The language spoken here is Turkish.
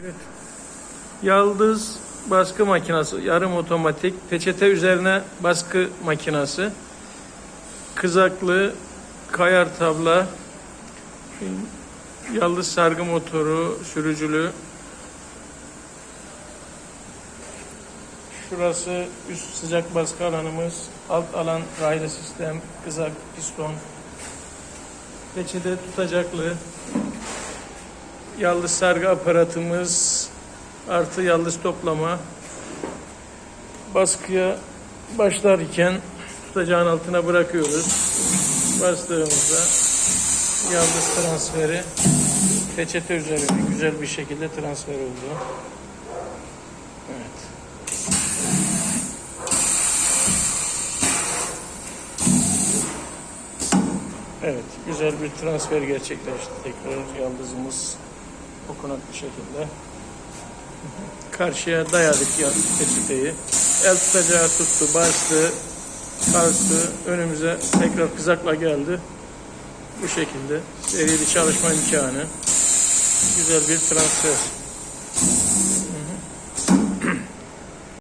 Evet. Yaldız baskı makinesi, yarım otomatik, peçete üzerine baskı makinesi, kızaklı, kayar tabla, yaldız sargı motoru, sürücülü. Şurası üst sıcak baskı alanımız, alt alan raylı sistem, kızak, piston, peçete tutacaklı, yaldız sargı aparatımız artı yaldız toplama baskıya başlarken tutacağın altına bırakıyoruz. Bastığımızda yaldız transferi peçete üzerine güzel bir şekilde transfer oldu. Evet. Evet, güzel bir transfer gerçekleşti. Tekrar yaldızımız okunaklı şekilde. Karşıya dayadık ya peçeteyi. El tutacağı tuttu, bastı, bastı. Önümüze tekrar kızakla geldi. Bu şekilde serili çalışma imkanı. Güzel bir transfer.